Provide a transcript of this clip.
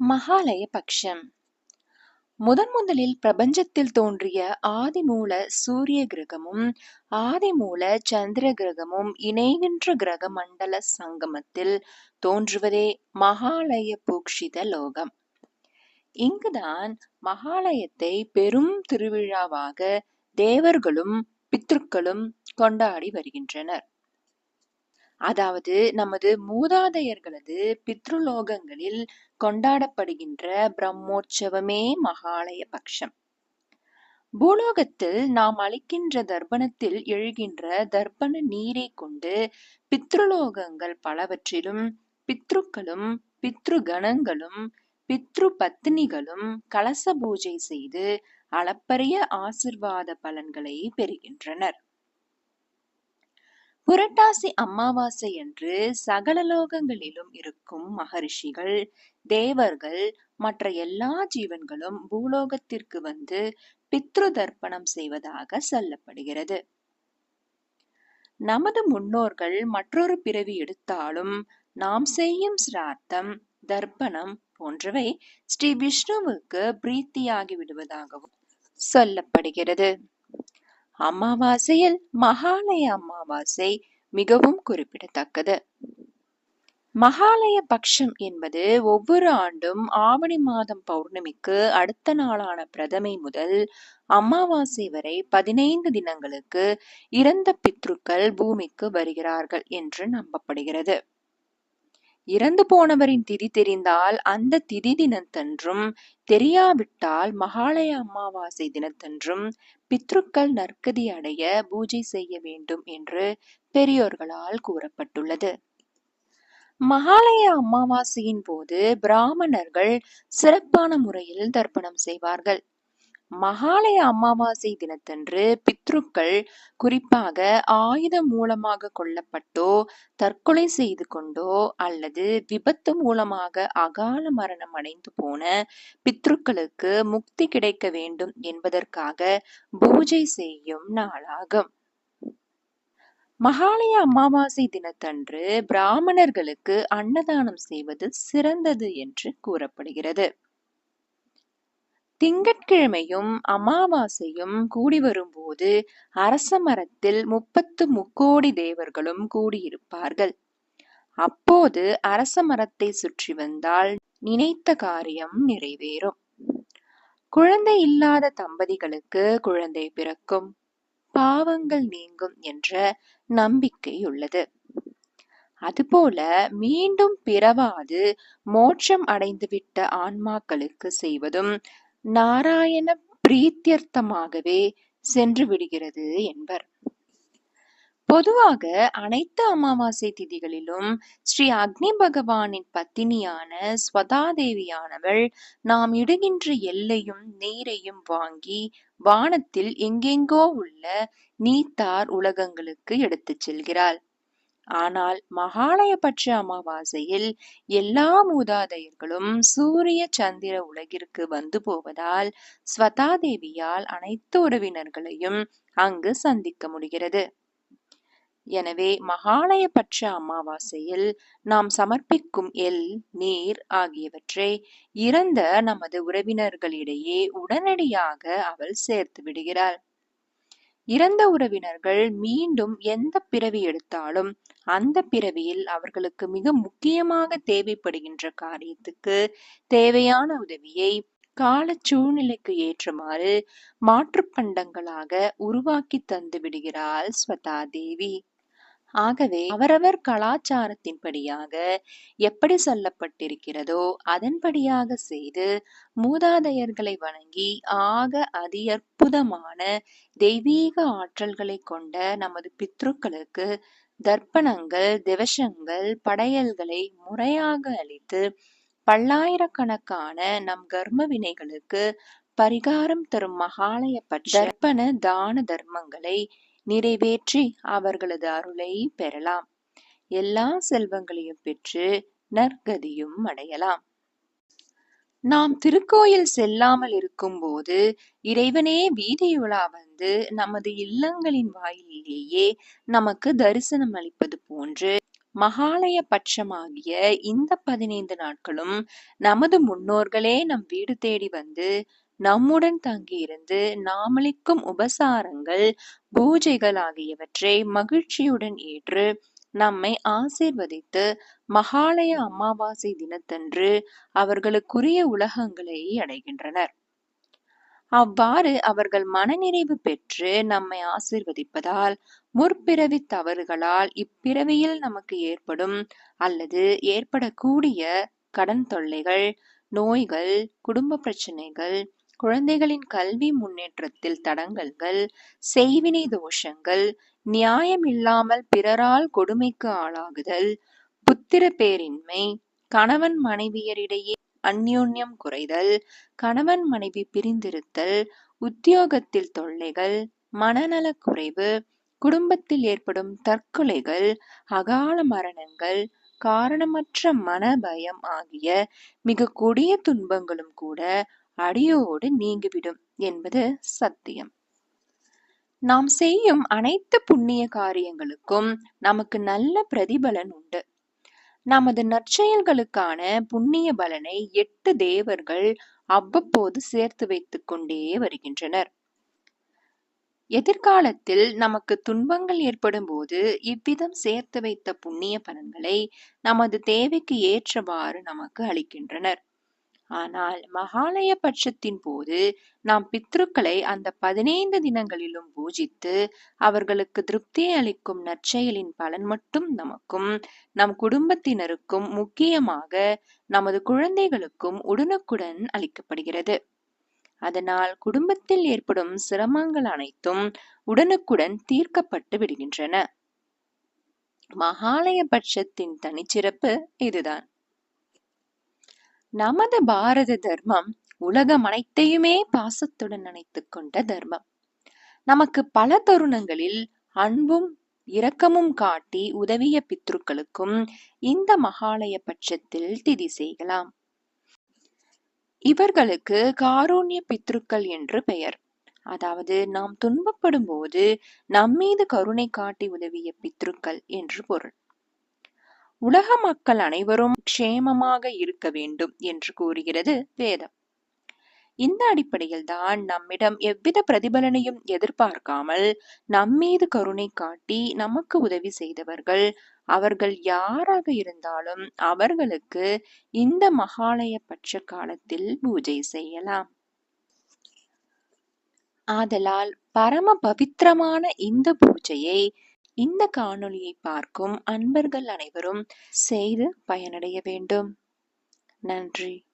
மகாலய பக்ஷம் முதன் முதலில் பிரபஞ்சத்தில் தோன்றிய ஆதிமூல சூரிய கிரகமும் ஆதிமூல சந்திர கிரகமும் இணைகின்ற கிரக மண்டல சங்கமத்தில் தோன்றுவதே மகாலய பூக்ஷித லோகம். இங்குதான் மகாலயத்தை பெரும் திருவிழாவாக தேவர்களும் பித்ருக்களும் கொண்டாடி வருகின்றனர். அதாவது நமது மூதாதையர்களது பித்ருலோகங்களில் கொண்டாடப்படுகின்ற பிரம்மோற்சவமே மகாலய பட்சம் பூலோகத்தில் நாம் அளிக்கின்ற தர்ப்பணத்தில் எழுகின்ற தர்ப்பண நீரை கொண்டு பித்ருலோகங்கள் பலவற்றிலும் பித்ருக்களும் பித்ரு கணங்களும் பித்ரு பத்னிகளும் கலச பூஜை செய்து அளப்பரிய ஆசிர்வாத பலன்களை பெறுகின்றனர். புரட்டாசி அமாவாசை என்று சகல லோகங்களிலும் இருக்கும் மகரிஷிகள் தேவர்கள் மற்ற எல்லா ஜீவன்களும் பூலோகத்திற்கு வந்து பித்ரு தர்ப்பணம் செய்வதாக சொல்லப்படுகிறது. நமது முன்னோர்கள் மற்றொரு பிறவி எடுத்தாலும் நாம் செய்யும் சிரார்த்தம் தர்ப்பணம் போன்றவை ஸ்ரீ விஷ்ணுவுக்கு பிரீத்தியாகி விடுவதாகவும் சொல்லப்படுகிறது. அமாவாசையில் மகாலய அமாவாசை மிகவும் குறிப்பிடத்தக்கது. மகாலய பக்ஷம் என்பது ஒவ்வொரு ஆண்டும் ஆவணி மாதம் பௌர்ணமிக்கு அடுத்த நாளான பிரதமை முதல் அமாவாசை வரை பதினைந்து தினங்களுக்கு இறந்த பித்ருக்கள் பூமிக்கு வருகிறார்கள் என்று நம்பப்படுகிறது. இறந்து போனவரின் திதி தெரிந்தால் அந்த திதி தினத்தன்றும் தெரியாவிட்டால் மகாலய அமாவாசை தினத்தன்றும் பித்ருக்கள் நற்கதி அடைய பூஜை செய்ய வேண்டும் என்று பெரியோர்களால் கூறப்பட்டுள்ளது. மகாலய அமாவாசையின் போது பிராமணர்கள் சிறப்பான முறையில் தர்ப்பணம் செய்வார்கள். மகாலய அமாவாசை தினத்தன்று பித்ருக்கள் குறிப்பாக ஆயுதம் மூலமாக கொல்லப்பட்டோ தற்கொலை செய்து கொண்டோ அல்லது விபத்து மூலமாக அகால மரணம் அடைந்து போன பித்ருக்களுக்கு முக்தி கிடைக்க வேண்டும் என்பதற்காக பூஜை செய்யும் நாளாகும். மகாலய அமாவாசை தினத்தன்று பிராமணர்களுக்கு அன்னதானம் செய்வது சிறந்தது என்று கூறப்படுகிறது. திங்கட்கிழமையும் அமாவாசையும் கூடி வரும்போது அரச மரத்தில் முப்பத்து முக்கோடி தேவர்களும் கூடியிருப்பார்கள். அப்போது அரச மரத்தை சுற்றி வந்தால் நினைத்த காரியம் நிறைவேறும். குழந்தை இல்லாத தம்பதிகளுக்கு குழந்தை பிறக்கும். பாவங்கள் நீங்கும் என்ற நம்பிக்கை உள்ளது அதுபோல மீண்டும் பிறவாது மோட்சம் அடைந்துவிட்ட ஆன்மாக்களுக்கு செய்வதும் நாராயண பிரீத்தியர்த்தமாகவே சென்று விடுகிறது என்பர். பொதுவாக அனைத்து அமாவாசை திதிகளிலும் ஸ்ரீ அக்னி பகவானின் பத்தினியான ஸ்வதாதேவியானவள் நாம் இடுகின்ற எல்லையும் நீரையும் வாங்கி வானத்தில் எங்கெங்கோ உள்ள நீத்தார் உலகங்களுக்கு எடுத்துச் செல்கிறாள். ஆனால் மகாலயபட்ச அமாவாசையில் எல்லா மூதாதையர்களும் சூரிய சந்திர உலகிற்கு வந்து போவதால் ஸ்வதாதேவியால் அனைத்து உறவினர்களையும் அங்கு சந்திக்க முடிகிறது. எனவே மகாலயபட்ச அமாவாசையில் நாம் சமர்ப்பிக்கும் எல் நீர் ஆகியவற்றை இறந்த நமது உறவினர்களிடையே உடனடியாக அவள் சேர்த்து விடுகிறாள். இறந்த உறவினர்கள் மீண்டும் எந்த பிறவி எடுத்தாலும் அந்த பிறவியில் அவர்களுக்கு மிக முக்கியமாக தேவைப்படுகின்ற காரியத்துக்கு தேவையான உதவியை கால சூழ்நிலைக்கு ஏற்றமாறு மாற்று பண்டங்களாக உருவாக்கி தந்து விடுகிறாள் ஸ்வதா தேவி. ஆகவே அவரவர் கலாச்சாரத்தின்படியாக எப்படி சொல்லப்பட்டிருக்கிறதோ அதன்படியாக செய்து மூதாதையர்களை வணங்கி ஆக அதி அற்புதமான தெய்வீக ஆற்றல்களை கொண்ட நமது பித்ருக்களுக்கு தர்ப்பணங்கள் திவசங்கள் படையல்களை முறையாக அளித்து பல்லாயிரக்கணக்கான நம் கர்ம வினைகளுக்கு பரிகாரம் தரும் மகாலய தர்ப்பண தான தர்மங்களை நிறைவேற்றி அவர்களது அருளை பெறலாம். எல்லா செல்வங்களையும் பெற்று நற்கதியும் அடையலாம். நாம் திருக்கோயில் செல்லாமல் இருக்கும்போது இறைவனே வீதியுலா வந்து நமது இல்லங்களின் வாயிலேயே நமக்கு தரிசனம் அளிப்பது போன்று மகாலய பட்சமாகிய இந்த பதினைந்து நாட்களும் நமது முன்னோர்களே நம் வீடு தேடி வந்து நம்முடன் தங்கியிருந்து நாமளிக்கும் உபசாரங்கள் பூஜைகள் ஆகியவற்றை மகிழ்ச்சியுடன் ஏற்று நம்மை ஆசீர்வதித்து மகாலய அமாவாசை தினத்தன்று அவர்களுக்குரிய உலகங்களை அடைகின்றனர். அவ்வாறு அவர்கள் மனநிறைவு பெற்று நம்மை ஆசிர்வதிப்பதால் முற்பிறவி தவறுகளால் இப்பிறவியில் நமக்கு ஏற்படும் அல்லது ஏற்படக்கூடிய கடன் தொல்லைகள் நோய்கள் குடும்ப பிரச்சனைகள் குழந்தைகளின் கல்வி முன்னேற்றத்தில் தடங்கல்கள் செய்வினை தோஷங்கள் நியாயமில்லாமல் பிறரால் கொடுமைக்கு ஆளாகுதல் புத்திர பேரின்மை கணவன் மனைவியரிடையே அந்யோன்யம் குறைதல் கணவன் மனைவி பிரிந்திருத்தல் உத்தியோகத்தில் தொல்லைகள் மனநலக் குறைவு குடும்பத்தில் ஏற்படும் தற்கொலைகள் அகால மரணங்கள் காரணமற்ற மன பயம் ஆகிய மிக கொடிய துன்பங்களும் கூட அடியோடு நீங்கிவிடும் என்பது சத்தியம். நாம் செய்யும் அனைத்து புண்ணிய காரியங்களுக்கும் நமக்கு நல்ல பிரதிபலன் உண்டு. நமது நற்செயல்களுக்கான புண்ணிய பலனை எட்டு தேவர்கள் அவ்வப்போது சேர்த்து வைத்துக் கொண்டே வருகின்றனர். எதிர்காலத்தில் நமக்கு துன்பங்கள் ஏற்படும் போது இவ்விதம் சேர்த்து வைத்த புண்ணிய பலன்களை நமது தேவைக்கு ஏற்றவாறு நமக்கு அளிக்கின்றனர். ஆனால் மகாலய பட்சத்தின் போது நாம் பித்ருக்களை அந்த பதினைந்து தினங்களிலும் பூஜித்து அவர்களுக்கு திருப்தி அளிக்கும் நற்செயலின் பலன் மட்டும் நமக்கும் நம் குடும்பத்தினருக்கும் முக்கியமாக நமது குழந்தைகளுக்கும் உடனுக்குடன் அளிக்கப்படுகிறது. அதனால் குடும்பத்தில் ஏற்படும் சிரமங்கள் அனைத்தும் உடனுக்குடன் தீர்க்கப்பட்டு விடுகின்றன. மகாலய பட்சத்தின் தனிச்சிறப்பு இதுதான். நமது பாரத தர்மம் உலகம் அனைத்தையுமே பாசத்துடன் நினைத்து கொண்ட தர்மம். நமக்கு பல தருணங்களில் அன்பும் இரக்கமும் காட்டி உதவிய பித்ருக்களுக்கும் இந்த மகாலய பட்சத்தில் திதி செய்யலாம். இவர்களுக்கு காரூண்ய பித்ருக்கள் என்று பெயர். அதாவது நாம் துன்பப்படும் போது நம்மீது கருணை காட்டி உதவிய பித்ருக்கள் என்று பொருள். உலக மக்கள் அனைவரும் க்ஷேமமாக இருக்க வேண்டும் என்று கூறுகிறது வேதம். இந்த அடிப்படையில் தான் நம்மிடம் எவ்வித பிரதிபலனையும் எதிர்பார்க்காமல் நம்மீது கருணை காட்டி நமக்கு உதவி செய்தவர்கள் அவர்கள் யாராக இருந்தாலும் அவர்களுக்கு இந்த மகாலய பட்ச காலத்தில் பூஜை செய்யலாம். ஆதலால் பரம பவித்திரமான இந்த பூஜையை இந்த காணொளியை பார்க்கும் அன்பர்கள் அனைவரும் செய்து பயனடைய வேண்டும். நன்றி.